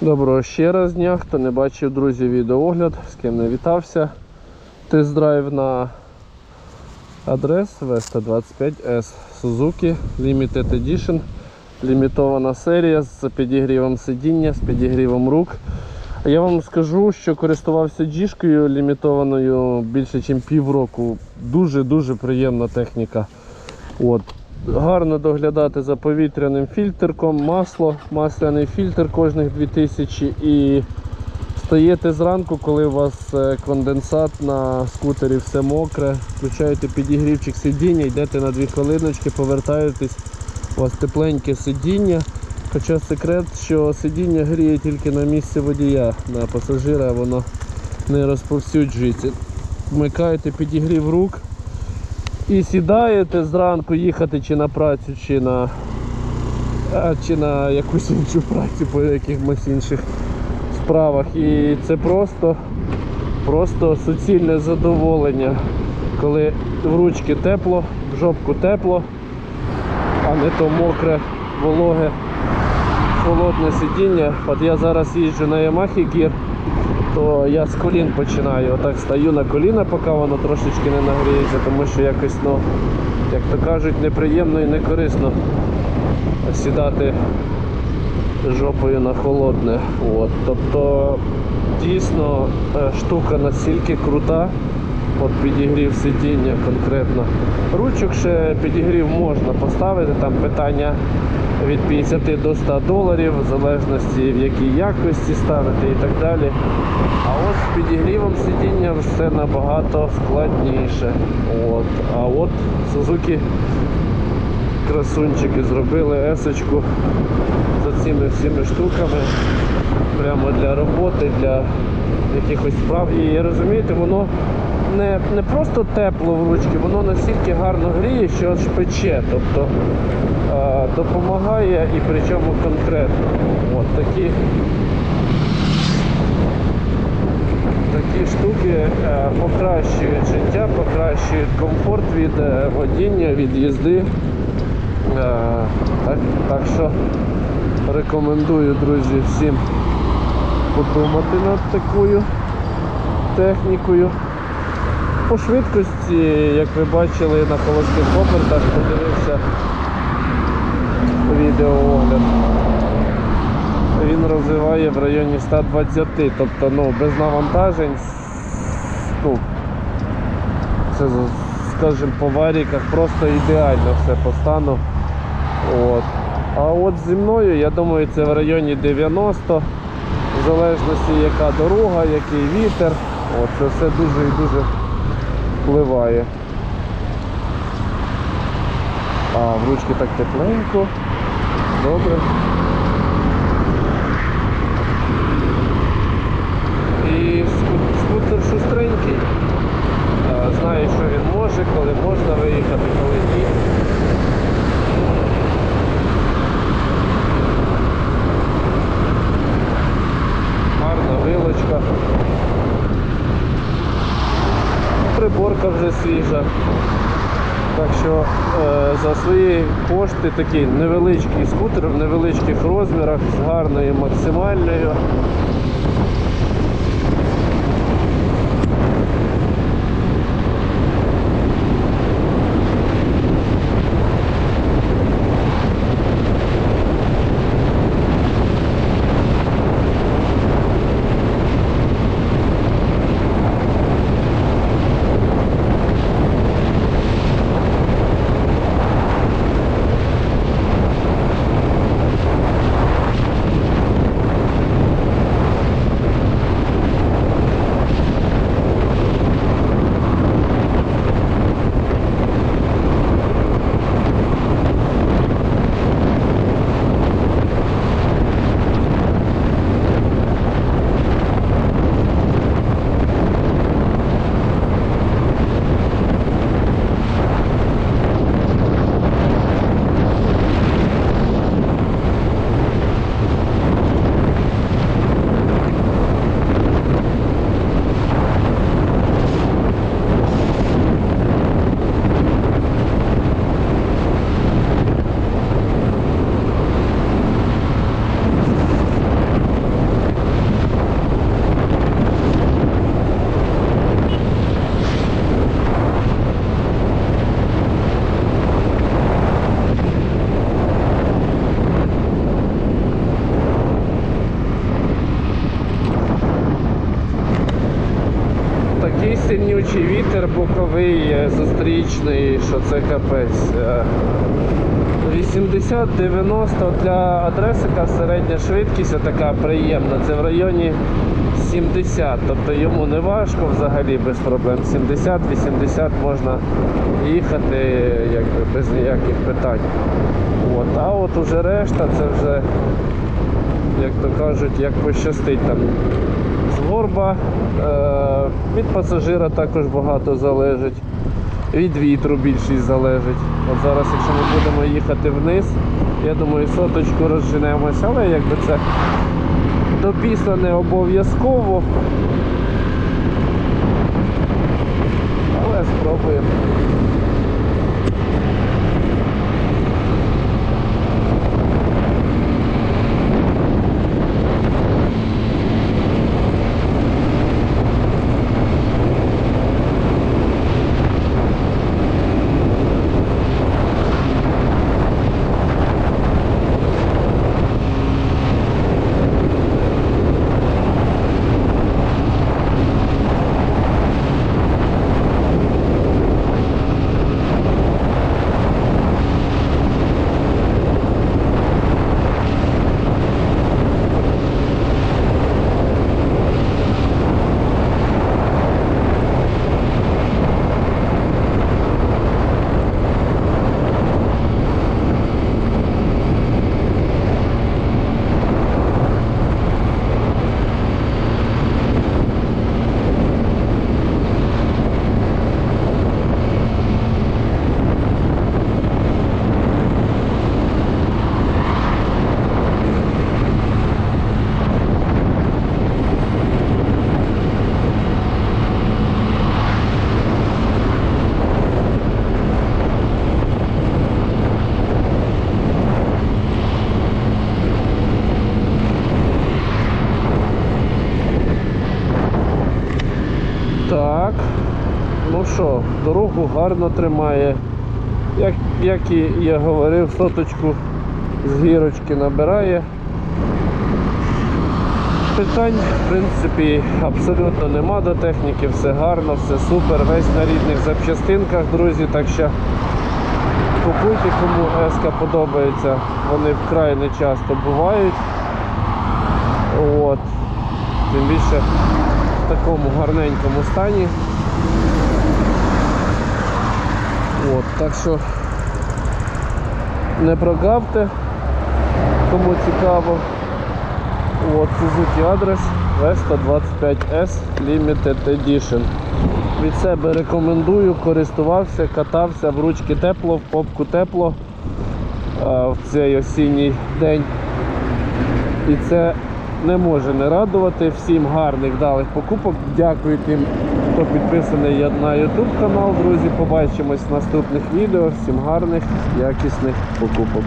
Доброго ще раз дня, хто не бачив, друзі, відеоогляд, з ким не вітався. Тест-драйв на адрес Vesta 25S Suzuki Limited Edition. Лімітована серія з підігрівом сидіння, з підігрівом рук. Я вам скажу, що користувався джішкою лімітованою більше, ніж півроку. Дуже-дуже приємна техніка. От. Гарно доглядати за повітряним фільтрком, масло, масляний фільтр кожних 2000 і стаєте зранку, коли у вас е, конденсат на скутері все мокре, включаєте підігрівчик сидіння, йдете на 2 хвилиночки, повертаєтесь, у вас тепленьке сидіння. Хоча секрет, що сидіння гріє тільки на місці водія, на пасажира воно не розповсюджується. Вмикаєте підігрів рук, і сідаєте зранку їхати чи на працю, чи на, чи на якусь іншу працю по якихось інших справах. І це просто, просто суцільне задоволення, коли в ручки тепло, в жопку тепло, а не то мокре, вологе, холодне сидіння. От я зараз їжджу на Yamaha Gear, то я з колін починаю. Отак стаю на коліна, поки воно трошечки не нагріється, тому що якось, ну, як то кажуть, неприємно і не корисно сідати жопою на холодне. От. Тобто дійсно е, штука настільки крута, от підігрів сидіння конкретно. Ручок ще підігрів можна поставити, там питання від 50 до 100 доларів, в залежності в якій якості ставити і так далі. А от з підігрівом сидіння все набагато складніше. От. А от Suzuki красунчики зробили есочку з цими всіми штуками прямо для роботи, для якихось справ. І розумієте, воно не, не просто тепло в ручки, воно настільки гарно гріє, що аж пече. Тобто е, допомагає і причому конкретно. От такі, такі штуки е, покращують життя, покращують комфорт від е, водіння, від їзди. Е, Так, так що рекомендую, друзі, всім подумати над такою технікою. По швидкості, як ви бачили на холостих обертах, подивився відеоогляд. Він розвиває в районі 120, тобто ну, без навантажень, ну, це, скажімо, по варіках просто ідеально все по стану. От. А от зі мною, я думаю, це в районі 90, в залежності яка дорога, який вітер. От, це все дуже і дуже впливає. А в ручки так тепленько. Добре. І ску- скутер шустренький. А, Знає, що він може, коли можна виїхати, коли ні. Гарна вилочка. Приборка вже свіжа. Так що е, за свої кошти такий невеличкий скутер в невеличких розмірах з гарною максимальною. Вітер боковий, е, зустрічний, що це капець. Е, 80-90 для адресика середня швидкість така приємна. Це в районі 70. Тобто йому не важко взагалі без проблем. 70-80 можна їхати якби, без ніяких питань. От. А от уже решта це вже, як то кажуть, як пощастить там з горба. Е, від пасажира також багато залежить. Від вітру більшість залежить. От зараз, якщо ми будемо їхати вниз, я думаю, соточку розженемося, але якби це до біса не обов'язково. Але спробуємо. Так. Ну що, дорогу гарно тримає. Як, як і я говорив, соточку з гірочки набирає. Питань, в принципі, абсолютно нема до техніки, все гарно, все супер, весь на рідних запчастинках, друзі, так що купуйте, кому еска подобається, вони вкрай не часто бувають. От. Тим більше в такому гарненькому стані. От, так що не прогавте, кому цікаво. От, Suzuki адрес V125S Limited Edition. Від себе рекомендую, користувався, катався, в ручки тепло, в попку тепло а, в цей осінній день. І це не може не радувати. Всім гарних вдалих покупок. Дякую тим, хто підписаний на YouTube канал. Друзі, побачимось в наступних відео. Всім гарних, якісних покупок.